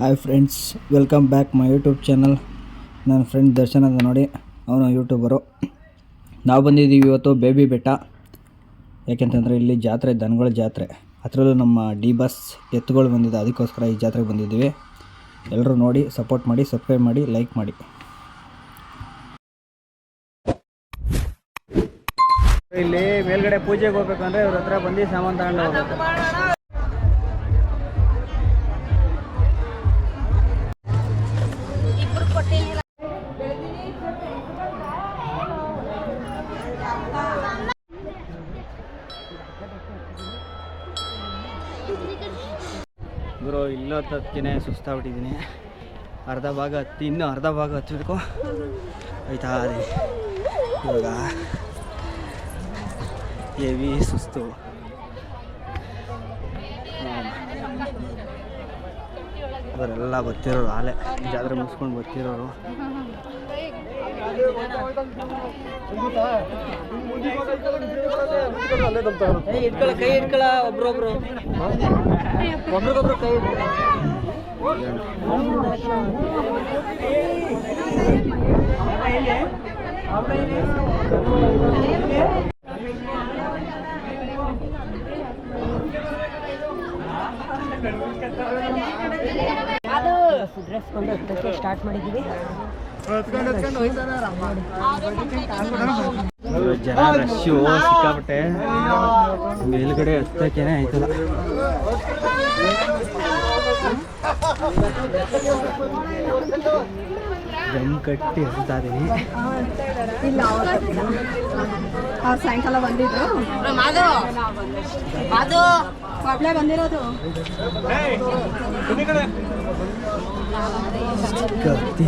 Hi friends welcome back my YouTube channel ನನ್ನ friend Darshan ಅಂತ ನೋಡಿ, ಅವನು ಯೂಟ್ಯೂಬರು ನಾವು ಬಂದಿದ್ದೀವಿ ಇವತ್ತು ಬೇಬಿ ಬೆಟ್ಟ. ಯಾಕೆಂತಂದರೆ ಇಲ್ಲಿ ಜಾತ್ರೆ ದನಗಳ ಜಾತ್ರೆ. ಅದರಲ್ಲೂ ನಮ್ಮ ಡಿ ಬಸ್ ಎತ್ತುಗಳು ಬಂದಿದೆ, ಅದಕ್ಕೋಸ್ಕರ ಈ ಜಾತ್ರೆಗೆ ಬಂದಿದ್ದೀವಿ. ಎಲ್ಲರೂ ನೋಡಿ ಸಪೋರ್ಟ್ ಮಾಡಿ ಸಬ್ಸ್ಕ್ರೈಬ್ ಮಾಡಿ ಲೈಕ್ ಮಾಡಿ. ಇಲ್ಲಿ ಮೇಲ್ಗಡೆ ಪೂಜೆಗೆ ಹೋಗ್ಬೇಕಂದ್ರೆ ಇವ್ರ ಹತ್ರ ಬಂದು ಸಾಮಾನು ತಗೊಂಡು ಗುರು ಇಲ್ಲೊತ್ತಕ್ಕೆ ಸುಸ್ತಾಗ್ಬಿಟ್ಟಿದ್ದೀನಿ. ಅರ್ಧ ಭಾಗ ಹತ್ತಿ, ಇನ್ನೂ ಅರ್ಧ ಭಾಗ ಹತ್ತಬೇಕು ಆಯ್ತಾ ಇವಾಗ ಹೆವಿ ಸುಸ್ತು. ಅವರೆಲ್ಲ ಬರ್ತಿರೋರು ಆಲೆ ಜಾತ್ರೆ ಮುಗಿಸ್ಕೊಂಡು ಬರ್ತಿರೋರು. ಇಟ್ಕೊಳ ಕೈ ಇಟ್ಕೊಳ ಒಬ್ರೊಬ್ರು ಒಬ್ರಿಗೊಬ್ರು ಕೈ ಡ್ರೆಸ್ ಕೊಂಡು ಹೋಗ್ತಕ್ಕೆ ಸ್ಟಾರ್ಟ್ ಮಾಡಿದ್ದೀವಿ ಜನ ರಶ್ಶು ಸಿಕ್ಕಾಬಿಟ್ಟೆ ಮೇಲ್ಗಡೆ ಹತ್ತಕ್ಕೇನೆ ಆಯ್ತಲ್ಲ. ದಮ್ ಕಟ್ಟಿ ಹತ್ತಾ ಇದೀನಿ ಇಲ್ಲ ಅವ್ರು ಸಾಯಂಕಾಲ ಬಂದಿದ್ರು. ಅದು ಬಂದಿರೋದು. ಕತ್ತಿ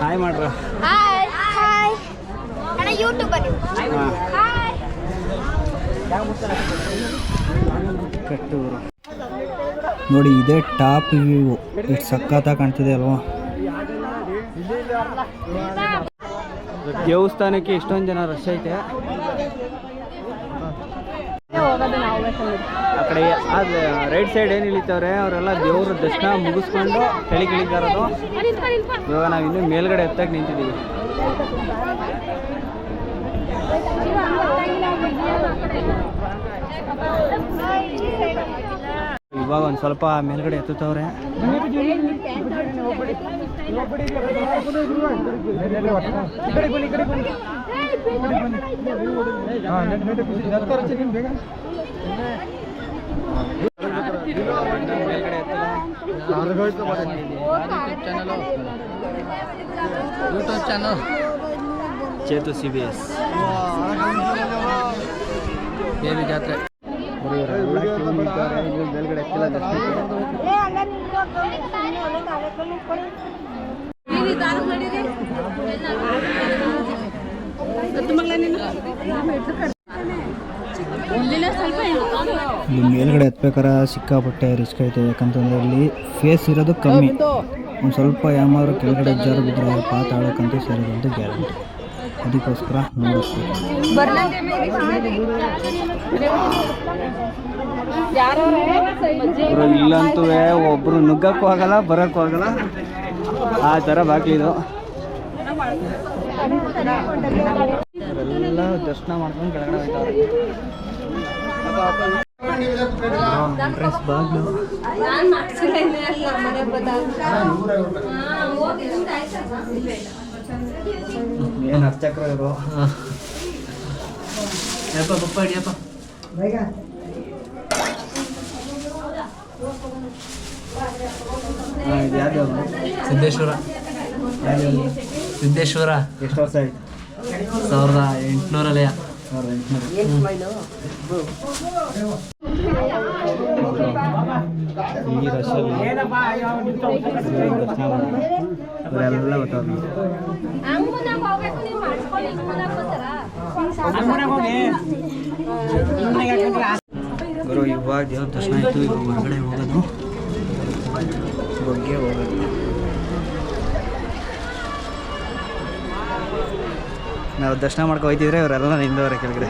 ಹಾಯ್ ಮಾಡ್ರ ಹಾಯ್ ಹಾಯ್ ಅಣ್ಣ ಯೂಟ್ಯೂಬರ್ ಹಾಂ ಹಾಯ್ ಕಟ್ಟೂರು. ನೋಡಿ ಇದೇ ಟಾಪ್ ವ್ಯೂ. ಎಷ್ಟು ಸಕ್ಕತ್ತಾಗಿ ಕಾಣ್ತಿದೆ ಅಲ್ವಾ? ದೇವಸ್ಥಾನಕ್ಕೆ ಇಷ್ಟೊಂದು ಜನ ರಶ್ ಐತೆ. ಹೋಗೋದು ನಾವು ಬೇಕಂದ್ರೆ. ಆ ಕಡೆ ಅದು ರೈಟ್ ಸೈಡ್ ಏನು ಇಳಿತವ್ರೆ ಅವರೆಲ್ಲ ದೇವ್ರ ದರ್ಶನ ಮುಗಿಸ್ಕೊಂಡು ಕೆಳಗೆ ಇಳಿತಾರದು ಇವಾಗ ನಾವು ಇನ್ನೂ ಮೇಲ್ಗಡೆ ಎತ್ತಕ್ಕೆ ನಿಂತಿದ್ದೀವಿ ಇವಾಗ ಒಂದು ಸ್ವಲ್ಪ ಮೇಲ್ಗಡೆ ಎತ್ತುತ್ತವ್ರೆ ಚೇತು ಸಿ ಬಿ ಎಸ್ ಜಾತ್ರೆ. ಮೇಲ್ಗಡೆ ಹತ್ಬೇಕಾರ ಸಿಕ್ಕಾಪಟ್ಟೆ ರಿಸ್ಕ್ ಐತೆ. ಯಾಕಂತಂದ್ರೆ ಇಲ್ಲಿ ಫೇಸ್ ಇರೋದು ಕಮ್ಮಿ. ಒಂದು ಸ್ವಲ್ಪ ಯಾಮಾದ್ರೂ ಕೆಳಗಡೆ ಜಾರು ಬಿದ್ದರೆ ಪಾತಾಡೋಕ್ಕಂತೂ ಸರಿ ಅಂತ ಗ್ಯಾರಂಟಿ ಅದಕ್ಕೋಸ್ಕರ ನೋಡಿಸ್ತೀವಿ ಇಲ್ಲಂತೂ ಒಬ್ರು ನುಗ್ಗಕ್ಕೂ ಆಗಲ್ಲ ಬರೋಕ್ಕೂ ಆಗಲ್ಲ. ಆ ಥರ ಬಾಕಿ ಇದು. ಎಲ್ಲ ದರ್ಶನ ಮಾಡ್ಕೊಂಡು ಕೆಳಗಡೆ ಎಂಟ್ರೆನ್ಸ್ ಬಾಗ್ಲು ಏನು ಅರ್ಚಕ್ರು ಇರೋ ಯಪ್ಪ ಪಪ್ಪ ಹಿಡಿಯಪ್ಪ ಯಾವ್ದು ಸಿದ್ದೇಶ್ವರ. ಸಿದ್ದೇಶ್ವರ. ಎಷ್ಟು ವರ್ಷ ಆಯ್ತು? ಸಾವಿರದ ಎಂಟುನೂರಲ್ಲಯ್ಯ ಸಾವಿರದ ಎಂಟುನೂರು. ಈ ರಶಲ್ಲಿ ದರ್ಶನ. ಇವರೆಲ್ಲ ಬರ್ತಾರ ಗುರು ಇವಾಗ ದೇವ್ರ ದರ್ಶನ ಆಯಿತು ಇವಾಗ ಹೊರಗಡೆ ಹೋಗೋದು. ಬಗ್ಗೆ ಹೋಗೋದು. ನಾವು ದರ್ಶನ ಮಾಡ್ಕೊ ಹೋಯ್ತಿದ್ರೆ ಇವರೆಲ್ಲ ನಿಂದವರೆ ಕೆಳಗಡೆ.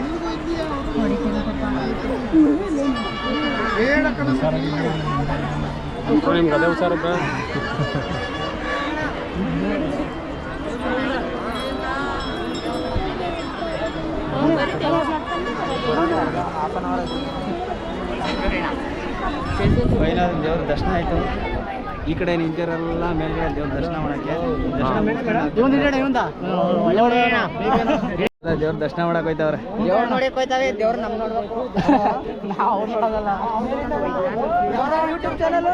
ನಿಮ್ಗೆ ಅದೇ ಹುಷಾರಪ್ಪ ಫೈನಲ್ ದೇವ್ರ ದರ್ಶನ ಆಯಿತು ಈ ಕಡೆ ನಿಂತಿರಲ್ಲ ಮೇಲ್ಗಡೆ ದೇವ್ರ ದರ್ಶನ ಮಾಡಕ್ಕೆ. ದೇವ್ರ ದರ್ಶನ ಮಾಡಕ್ ಹೋಯ್ತಾವ್ರೆ. ದೇವ್ರು ನೋಡಕ್ ಹೋಯ್ತಾವೆ ದೇವ್ರು ನಮ್ ನೋಡ್ಬೇಕು. ನಾವು ನೋಡೋದಲ್ಲ. ಯೂಟ್ಯೂಬ್ ಚಾನಲ್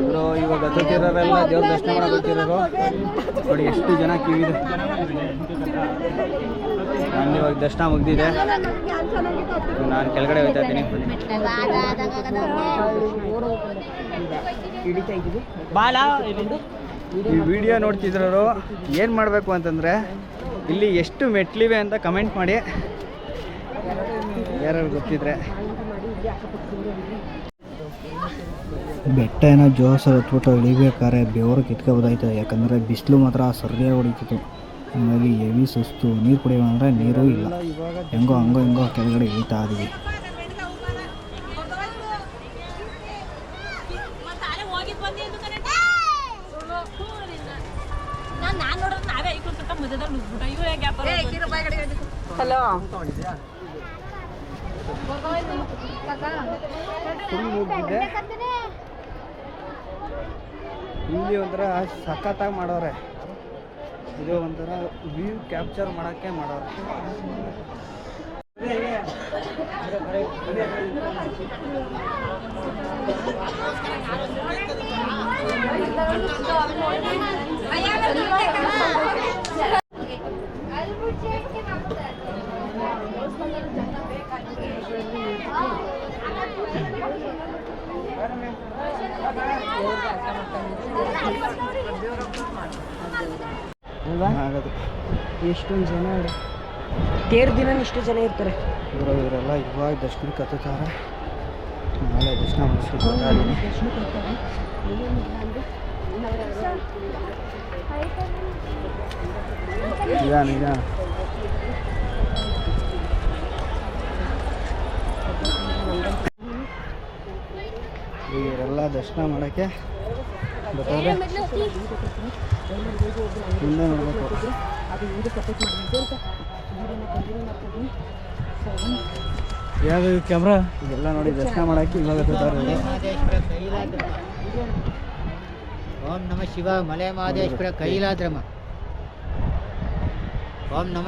ಇವರು ಇವಾಗ ಹತ್ತಿರೋರೆಲ್ಲ ದೇವ್ರ ದರ್ಶನ ಮಾಡಕ್ ಹೋಗ್ತಿರೋರು ನೋಡಿ ಎಷ್ಟು ಜನ ಕಿವಿದೆ ನಾನು ಇವಾಗ ದರ್ಶನ ಮುಗ್ದಿದೆ. ನಾನು ಕೆಳಗಡೆ ಹೋಯ್ತಾ ಇದ್ದೀನಿ. ಬಾಲ ಈ ವಿಡಿಯೋ ನೋಡ್ತಿದ್ರು ಏನು ಮಾಡಬೇಕು ಅಂತಂದರೆ ಇಲ್ಲಿ ಎಷ್ಟು ಮೆಟ್ಲಿವೆ ಅಂತ ಕಮೆಂಟ್ ಮಾಡಿ. ಯಾರು ಗೊತ್ತಿದ್ರೆ. ಬೆಟ್ಟ ಏನೋ ಜೋಸ ಹತ್ಬಿಟ್ಟು ಇಳಿಬೇಕಾದ್ರೆ ಬೆವರು ಕಿತ್ಕೋಬೋದಾಯ್ತದೆ. ಯಾಕಂದರೆ ಬಿಸಿಲು ಮಾತ್ರ ಸರಿಯಾಗಿ ಹೊಡಿತಿತ್ತು ಹಂಗಾಗಿ ಎವಿ ಸುಸ್ತು, ನೀರು ಕುಡಿಯೋ ಅಂದರೆ ನೀರೂ ಇಲ್ಲ. ಹೆಂಗೋ ಹಂಗೋ ಹಿಂಗೋ ಕೆಳಗಡೆ ಇಳಿತಾ ಇದೀವಿ ನಾನು ನೋಡಿದ್ರೆ ನಾವೇ ಐಕೊಂತ ಮಧ್ಯದಲ್ಲಿ ನುಗ್ಬಿಟ್ಟು ಇವು ಹೇಗೆ ಹಲೋ ಫುಲ್ ಮುಗಿದಿದೆ ಇಲ್ಲಿ ಒಂಥರ ಸಖತ್ತಾಗಿ ಮಾಡೋರೆ. ಇದು ಒಂಥರ ವ್ಯೂ ಕ್ಯಾಪ್ಚರ್ ಮಾಡೋಕ್ಕೆ ಮಾಡೋರೆ. ಆಗೋದು ಎಷ್ಟೊಂದು ಜನ ತೇರ್ ದಿನ ಇಷ್ಟು ಜನ ಇರ್ತಾರೆ. ಇವರು ಇವರೆಲ್ಲ ಇವಾಗ ದರ್ಶನಕ್ಕೆ ಹತ್ತುತ್ತಾರೆ ನಾಳೆ ದರ್ಶನ ನಿಜ ನಿಜ ಇವರೆಲ್ಲ ದರ್ಶನ ಮಾಡೋಕ್ಕೆ ಮುಂದೆ ನೋಡಬೇಕು ಯಾವುದು ಕ್ಯಾಮ್ರಾ ಎಲ್ಲ ನೋಡಿ ದರ್ಶನ ಮಾಡಕ್ಕೆ ಇವಾಗ ಓಂ ನಮ ಶಿವ ಮಲೆ ಮಹದೇಶ್ವರ ಕೈಲಾದ್ರಮ. ಓಂ ನಮ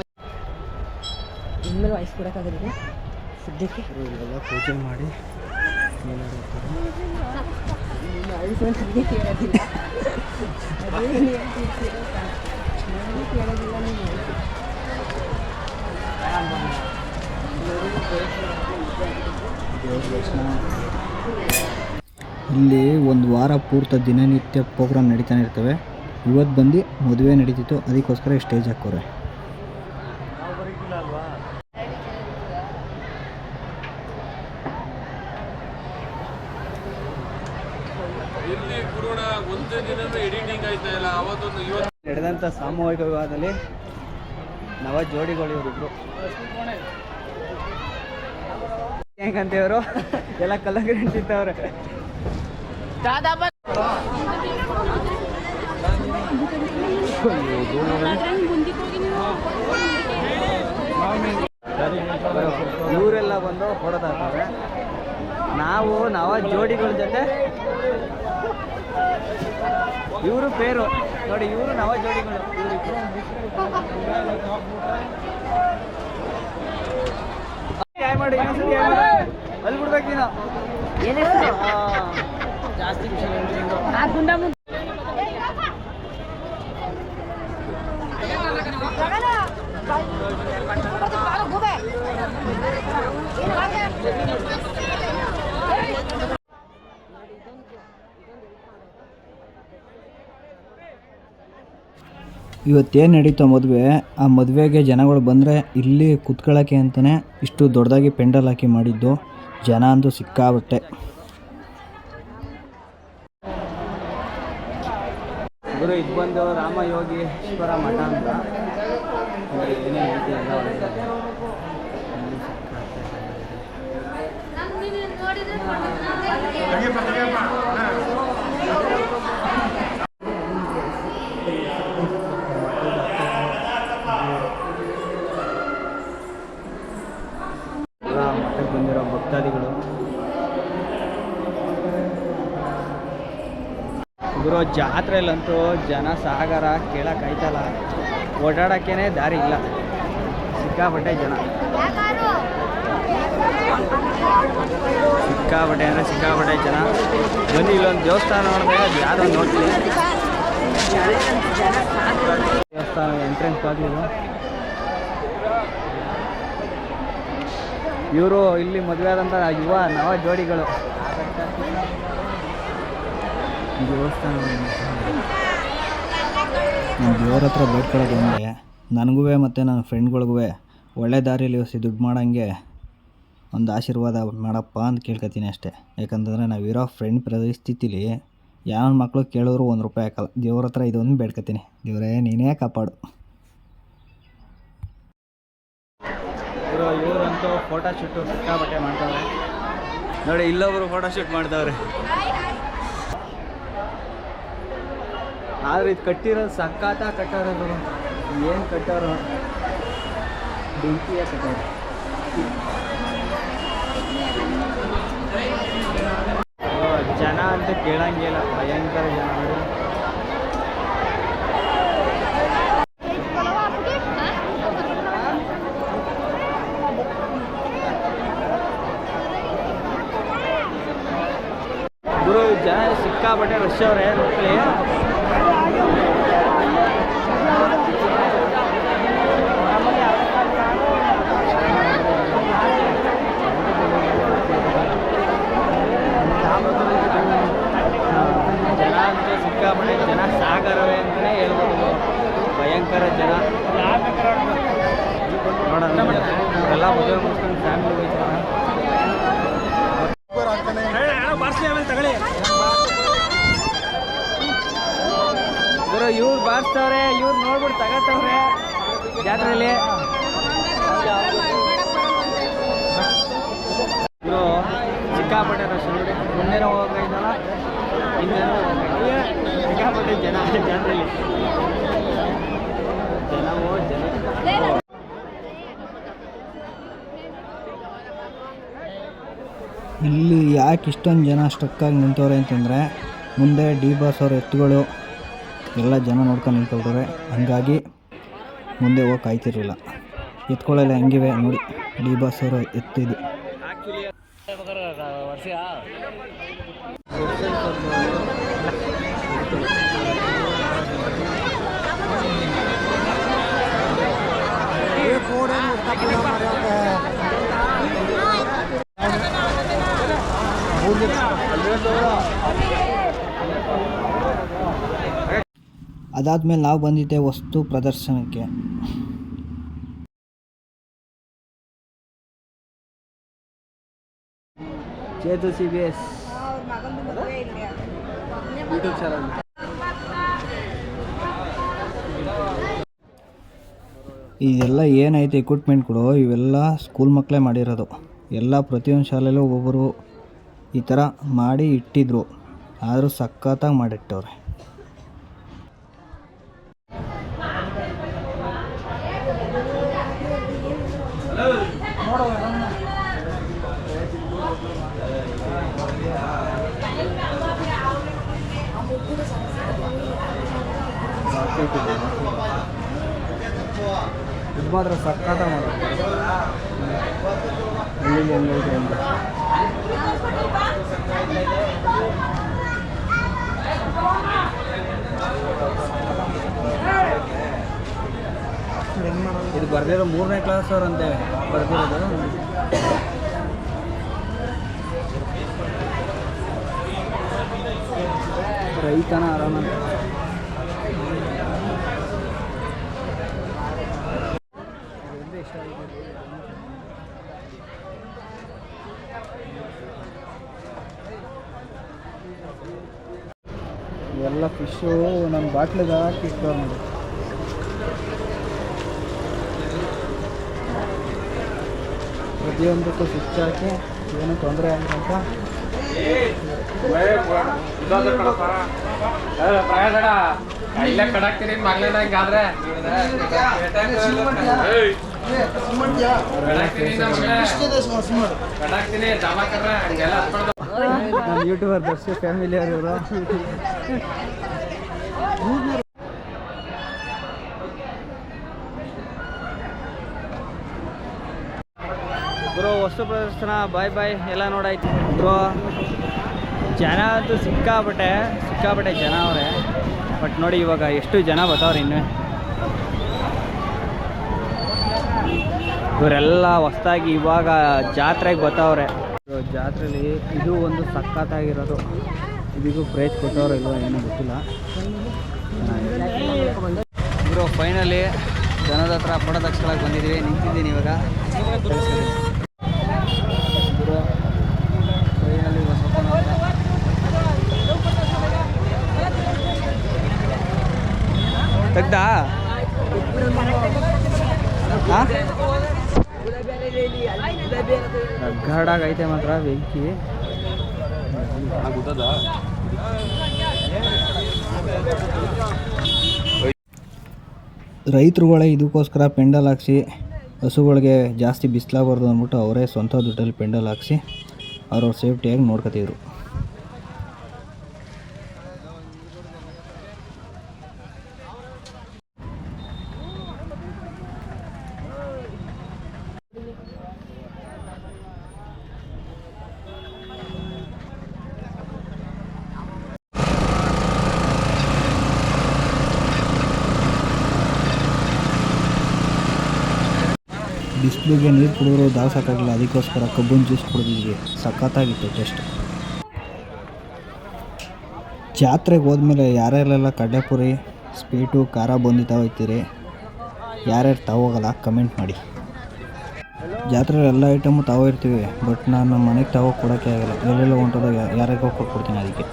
ಇನ್ಮೇಲೆ ವಾಯ್ಸ್ ಕೊಡೋಕ್ಕಾಗೋದಿಲ್ಲ ಸದ್ಯಕ್ಕೆ. ಪೂಜೆ ಮಾಡಿ ಇಲ್ಲಿ ಒಂದು ವಾರ ಪೂರ್ತ ದಿನನಿತ್ಯ ಪ್ರೋಗ್ರಾಮ್ ನಡೀತಾನೆ ಇರ್ತವೆ. ಇವತ್ತು ಬಂದು ಮದುವೆ ನಡೀತಿತ್ತು, ಅದಕ್ಕೋಸ್ಕರ ಸ್ಟೇಜ್ ಹಾಕೋರೆ ನಡೆದಂಥ ಸಾಮೂಹಿಕ ವಿವಾಹದಲ್ಲಿ ನವ ಜೋಡಿಗಳು ಇವರಿಬ್ರು. ಹೆಂಗಂತ ಇವರು ಎಲ್ಲ ಕಲ್ಲಂಗಡಿ ಹಂಚಿತ್ತವ್ರೆ ಇವರೆಲ್ಲ ಬಂದು ಫೋಟೋ ನಾವು ನವ ಜೋಡಿಗಳ ಜೊತೆ ಇವರು ಪೇರು. ನೋಡಿ ಇವರು ನವ ಜೋಡಿಗಳು ಮಾಡಿ ಇನ್ನೊಂದ್ಸತಿ. ಅಲ್ಲಿ ಬಿಡ್ಬೇಕು ನೀನು ಜಾಸ್ತಿ ಖುಷಿ ನಿಮ್ಗೆ. ಇವತ್ತೇನು ನಡೀತೋ ಮದುವೆ ಆ ಮದುವೆಗೆ ಜನಗಳು ಬಂದರೆ ಇಲ್ಲಿ ಕುತ್ಕೊಳ್ಳೋಕ್ಕೆ ಅಂತಲೇ ಇಷ್ಟು ದೊಡ್ಡದಾಗಿ ಪೆಂಡಲ್ ಹಾಕಿ ಮಾಡಿದ್ದು ಜನ ಅಂತೂ ಸಿಕ್ಕಾಬಟ್ಟೆ ಗುರು ಇದು ಬಂದು ರಾಮಯೋಗಿ ಈಶ್ವರ ಮಠ ಅಂತ. ಏನೇನು ಜಾತ್ರೆಯಲ್ಲಂತೂ ಜನ ಸಾಗರ ಕೇಳೋಕ್ಕಾಯ್ತಲ್ಲ ಓಡಾಡೋಕ್ಕೇ ದಾರಿ ಇಲ್ಲ. ಸಿಕ್ಕಾಪಟ್ಟೆ ಜನ. ಸಿಕ್ಕಾಪಟ್ಟೆ ಅಂದರೆ ಸಿಕ್ಕಾಪಟ್ಟೆ ಜನ. ಬನ್ನಿ, ಇಲ್ಲೊಂದು ದೇವಸ್ಥಾನ ನೋಡಿದ್ರೆ ಅದು ಯಾರೋ ನೋಡ್ತೀನಿ. ದೇವಸ್ಥಾನ ಎಂಟ್ರೆನ್ಸ್ ಆಗಲಿಲ್ಲ ಇವರು ಇಲ್ಲಿ ಮದುವೆ ಆದಂಥ ಯುವ ನವ ಜೋಡಿಗಳು ದೇವಸ್ಥಾನ ದೇವ್ರ ಹತ್ರ ಬೇಡ್ಕೊಳ್ಳೋದು ಅಂದರೆ ನನಗೂ ಮತ್ತು ನನ್ನ ಫ್ರೆಂಡ್ಗಳಿಗೂ ಒಳ್ಳೆ ದಾರಿಯಲ್ಲಿ ಯೋಸಿ ದುಡ್ಡು ಮಾಡೋಂಗೆ ಒಂದು ಆಶೀರ್ವಾದ ಮಾಡಪ್ಪ ಅಂತ ಕೇಳ್ಕೊತೀನಿ ಅಷ್ಟೇ. ಯಾಕಂತಂದರೆ ಇರೋ ಫ್ರೆಂಡ್ ಪರಿಸ್ಥಿತಿಲಿ ಯಾವ ಮಕ್ಕಳು ಕೇಳಿದ್ರು ಒಂದು ರೂಪಾಯಿ ಹಾಕಲ್ಲ. ದೇವ್ರ ಹತ್ರ ಇದೊಂದು ಬೇಡ್ಕೊತೀನಿ. ದೇವರೇ, ನೀನೇ ಕಾಪಾಡು. ಇವರು, ಇವರಂತೂ ಫೋಟೋ ಶೂಟು ಸಿಕ್ಕಾಬಟ್ಟೆ ಮಾಡ್ತಾವ್ರೆ. ನೋಡಿ, ಇಲ್ಲೊಬ್ರು ಫೋಟೋ ಶೂಟ್ ಮಾಡ್ತಾವ್ರೆ. ಆದ್ರೆ ಇದು ಕಟ್ಟಿರೋದು ಸಕ್ಕಾತ ಕಟ್ಟೋರು ಏನು ಕಟ್ಟೋರು? ಬೆಂಕಿಯ ಕಟ್ಟೋರು. ಓ, ಜನ ಅಂತ ಕೇಳಂಗಿಲ್ಲ. ಭಯಂಕರ ಜನ ಗುರು ಜನ ಸಿಕ್ಕಾಪಟ್ಟೆ ರಶ್ ಅವ್ರೆ ಮಕ್ಕಳಿ ಜನ ಅಂತೂ ಸಿಕ್ಕಾಪಟ್ಟೆ ಜನ ಸಾಗರವೇ ಅಂತಲೇ ಹೇಳ್ಬೋದು. ಭಯಂಕರ ಜನ. ಎಲ್ಲ ಮದುವೆ ಮುಗಿಸ್ಕೊಂಡು ಫ್ಯಾಮಿಲಿ ಹೋಯ್ತಾರೆ ಇವ್ರು ಬಾರಿಸ್ತವ್ರೆ, ಇವ್ರು ನೋಡ್ಬಿಟ್ಟು ತಗತ್ತವ್ರೆ ಜಾತ್ರೆಯಲ್ಲಿ ಇವರು ಸಿಕ್ಕಾಪಟ್ಟೆ ರಶ್ ನೋಡಿ. ಮುಂದೆನೂ ಹೋಗ್ತಾಯಿದ್ದಲ್ಲ ಹಿಂದೆನೋ ಹೋಗ್ತಾಯಿದ್ದ. ಸಿಕ್ಕಾಪಟ್ಟೆ ಜನ ಜನರಲ್ಲಿ ಜನವೋ ಜನ ಇಲ್ಲಿ ಯಾಕೆ ಇಷ್ಟೊಂದು ಜನ ಸ್ಟಕ್ಕಾಗಿ ನಿಂತವ್ರೆ ಅಂತಂದರೆ, ಮುಂದೆ ಡಿ ಬಾಸ್ ಅವ್ರ ಎತ್ತುಗಳು, ಎಲ್ಲ ಜನ ನೋಡ್ಕೊಂಡು ನಿಂತ್ಕೊಳ್ತಾರೆ ಹಂಗಾಗಿ ಮುಂದೆ ಹೋಗಿ ಕಾಯ್ತಿರಲಿಲ್ಲ ಎತ್ಕೊಳ್ಳೆಲ್ಲ ಹೆಂಗಿವೆ ನೋಡಿ, ಡಿ ಬಾಸ್ ಅವರು ಎತ್ತಿದ್ದು. ಅದಾದಮೇಲೆ ನಾವು ಬಂದಿದ್ದೆ ವಸ್ತು ಪ್ರದರ್ಶನಕ್ಕೆ. Chethu C B S YouTube channel ಇದೆಲ್ಲ ಏನೈತೆ ಎಕ್ವಿಪ್ಮೆಂಟ್ಗಳು ಇವೆಲ್ಲ ಸ್ಕೂಲ್ ಮಕ್ಕಳೇ ಮಾಡಿರೋದು. ಎಲ್ಲ ಪ್ರತಿಯೊಂದು ಶಾಲೆಯಲ್ಲೂ ಒಬ್ಬೊಬ್ಬರು ಈ ಥರ ಮಾಡಿ ಇಟ್ಟಿದ್ರು. ಆದರೂ ಸಖತ್ತಾಗಿ ಮಾಡಿಟ್ಟವ್ರೆ. ಇದು ಮಾತ್ರ ಸಕ್ಕತ್ತ ಮಾಡೋದು ಹಳ್ಳಿಲಿ ಹೆಂಗೈತೆ ಅಂತ ಇದು ಬರ್ದಿರೋ ಮೂರನೇ ಕ್ಲಾಸ್ ಅವರಂತೆ ಬರ್ದಿರೋದು. ರೈತನ ಆರಾಮ. ಎಲ್ಲ ಫಿಶು ನಮ್ಮ ಬಾಟ್ಲಿಗೆ ಹಾಕಿ ಪ್ರತಿಯೊಂದಕ್ಕೂ ಸ್ವಿಚ್ ಹಾಕಿ ಏನು ತೊಂದರೆ ಆಗಿರಂತ ಇಲ್ಲೇ ಹಿಂಗಾದ್ರೆ. ನಮ್ಮ ಯೂಟ್ಯೂಬರ್ ದರ್ಶಿ ಫ್ಯಾಮಿಲಿ ಅವರು ಬ್ರೋ ವಸ್ತು ಪ್ರದರ್ಶನ ಬಾಯ್ ಬಾಯ್ ಎಲ್ಲ ನೋಡಾಯ್ತು. ಬ್ರೋ ಜನ ಅಂತೂ ಸಿಕ್ಕಾಪಟ್ಟೆ ಸಿಕ್ಕಾಪಟ್ಟೆ ಜನ ಅವರೇ. ಬಟ್ ನೋಡಿ ಇವಾಗ ಎಷ್ಟು ಜನ ಬರ್ತಾವ್ರೆ ಇನ್ನು. ಇವರೆಲ್ಲ ಹೊಸ್ದಾಗಿ ಇವಾಗ ಜಾತ್ರೆಗೆ ಬರ್ತಾವ್ರೆ. ಜಾತ್ರೆಯಲ್ಲಿ ಇದು ಒಂದು ಸಖತ್ತಾಗಿರೋದು. ಇದಿಗೂ ಪ್ರೈಸ್ ಕೊಟ್ಟವ್ರು ಇಲ್ವಾ ಏನೂ ಗೊತ್ತಿಲ್ಲ. ಇವರು ಫೈನಲಿ ಜನದ ಹತ್ರ ಫೋಟೋ ಬಂದಿದ್ದೀವಿ ನಿಂತಿದ್ದೀನಿ ಇವಾಗ. ಐತೆ ಮಾತ್ರ ಬೆಂಕಿ. ರೈತರುಗಳೇ ಇದಕ್ಕೋಸ್ಕರ ಪೆಂಡಲ್ ಹಾಕ್ಸಿ, ಹಸುಗಳಿಗೆ ಜಾಸ್ತಿ ಬಿಸಿಲಾಗಬಾರ್ದು ಅಂದ್ಬಿಟ್ಟು ಅವರೇ ಸ್ವಂತ ದುಡ್ಡಲ್ಲಿ ಪೆಂಡಲ್ ಹಾಕ್ಸಿ ಅವ್ರವ್ರ ಸೇಫ್ಟಿಯಾಗಿ ನೋಡ್ಕೊತಿದ್ರು. ಬಿಸಿಲಿಗೆ ನೀರು ಕುಡಿದ್ರು ದಾಸ ಸಾಕಾಗಿಲ್ಲ. ಅದಕ್ಕೋಸ್ಕರ ಕಬ್ಬಿನ ಜ್ಯೂಸ್ ಕುಡಿದಿದ್ವಿ. ಸಖತ್ತಾಗಿತ್ತು ಟೇಸ್ಟ್ ಜಾತ್ರೆಗೆ ಹೋದ್ಮೇಲೆ ಯಾರ್ಯಾರೆಲ್ಲ ಕಡಲೆಪುರಿ ಸ್ವೀಟು, ಖಾರ ಬಂದಿ ತಗೋಯ್ತೀರಿ ಯಾರ್ಯಾರು ತಗೋಗಲ್ಲ ಕಮೆಂಟ್ ಮಾಡಿ. ಜಾತ್ರೆಯಲ್ಲಿ ಎಲ್ಲ ಐಟಮು ತಗೋ ಇರ್ತೀವಿ ಬಟ್ ನಾನು ಮನೆಗೆ ತಗೋ ಕೊಡೋಕ್ಕೆ ಆಗಲ್ಲ. ಎಲ್ಲೆಲ್ಲ ಹೊಂಟೋದಾಗ ಯಾರಿಗೋ ಕೊಟ್ಬಿಡ್ತೀನಿ ಅದಕ್ಕೆ.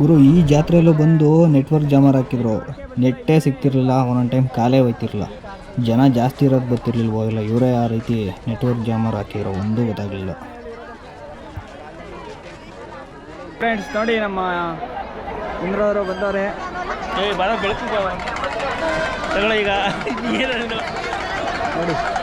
ಗುರು, ಈ ಜಾತ್ರೆಯಲ್ಲೂ ಬಂದು ನೆಟ್ವರ್ಕ್ ಜಾಮರ್ ಹಾಕಿದ್ರು. ನೆಟ್ಟೇ ಸಿಗ್ತಿರ್ಲಿಲ್ಲ, ಒಂದೊಂದು ಟೈಮ್ ಕಾಲೇ ಹೋಯ್ತಿರಲಿಲ್ಲ. ಜನ ಜಾಸ್ತಿ ಇರೋದು ಗೊತ್ತಿರಲಿಲ್ವೋ? ಇಲ್ಲ ಇವರೇ ಆ ರೀತಿ ನೆಟ್ವರ್ಕ್ ಜಾಮರ್ ಹಾಕಿರೋ ಒಂದೂ ಗೊತ್ತಾಗಲಿಲ್ಲ. ಫ್ರೆಂಡ್ಸ್ ನೋಡಿ ನಮ್ಮ ಇಂದ್ರವರು ಬಂದವ್ರೆ. ಏ ಬರ ಈಗ. ನೋಡಿ.